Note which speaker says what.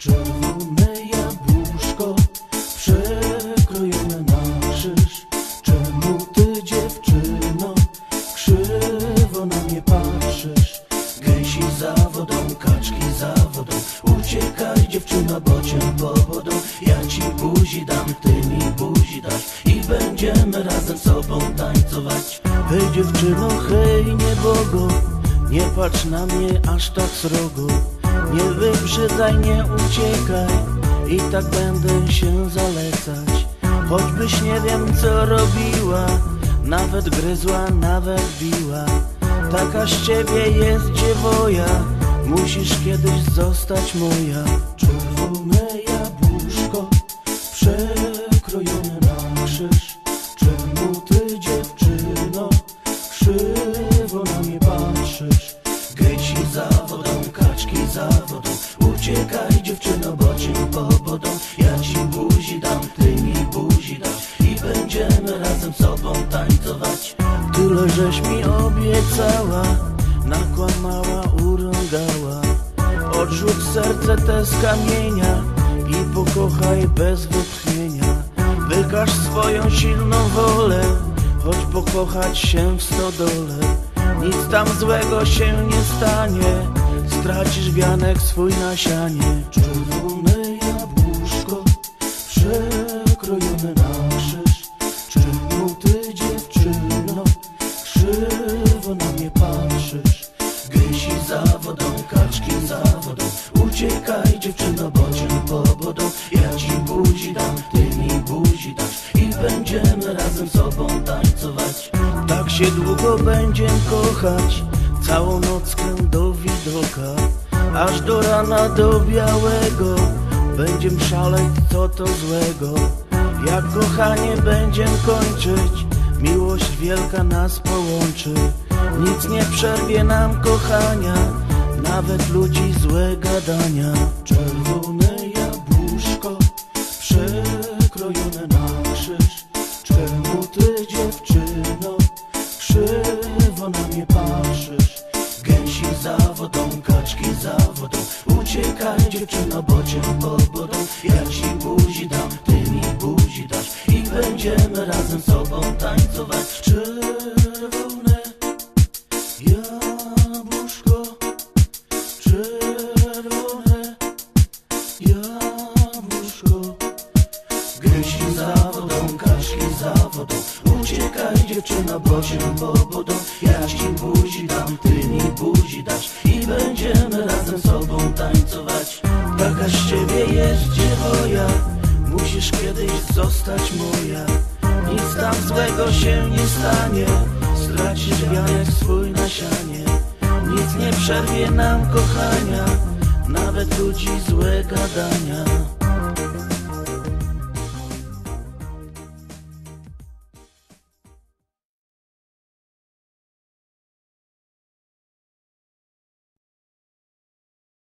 Speaker 1: Czerwone jabłuszko przekrojone na krzyż. Czemu ty dziewczyno krzywo na mnie patrzysz? Gęsi za wodą, kaczki za wodą. Uciekaj dziewczyno, bo cię powodą. Ja ci buzi dam, ty mi buzi dasz. I będziemy razem sobą tańcować. Hej dziewczyno, hej niebogo. Nie patrz na mnie aż tak srogo nie wyprzedzaj, nie uciekaj I tak będę się zalecać. Choćbyś nie wiem co robiła Nawet gryzła, nawet biła. Taka z ciebie jest dziewoja Musisz kiedyś zostać moja Uciekaj dziewczyno, bo cię powodą Ja ci buzi dam, ty mi buzi dasz. I będziemy razem sobą tańcować. Tyle żeś mi obiecała Nakłamała, urągała. Odrzuć serce te z kamienia I pokochaj bez wytchnienia Wykaż swoją silną wolę Choć pokochać się w stodole. Nic tam złego się nie stanie Stracisz wianek swój na sianie. Czerwone jabłuszko Przekrojone na krzyż. Czemu ty dziewczyno Krzywo na mnie patrzysz. Gęsi za wodą, kaczki za wodą Uciekaj dziewczyno, bo cię powodą Ja ci buzi dam, ty mi buzi dasz. I będziemy razem sobą tańcować. Tak się długo będziemy kochać Całą nockę do widoka Aż do rana do białego. Będziem szaleć co to złego. Jak kochanie będziem kończyć Miłość wielka nas połączy. Nic nie przerwie nam kochania Nawet ludzi złe gadania. Czerwone Na mnie patrzysz. Gęsi za wodą, kaczki za wodą Uciekaj dziewczyno, bo cię powodą Ja ci buzi dam, ty mi buzi dasz. I będziemy razem sobą tańcować. Czerwone Uciekaj dziewczyno, bo cię powodą. Ja ci buzi dam, ty mi buzi dasz. I będziemy razem sobą tańcować. Taka z ciebie jest dziewoja Musisz kiedyś zostać moja. Nic tam złego się nie stanie. Stracisz wianek swój na sianie. Nic nie przerwie nam kochania. Nawet ludzi złe gadania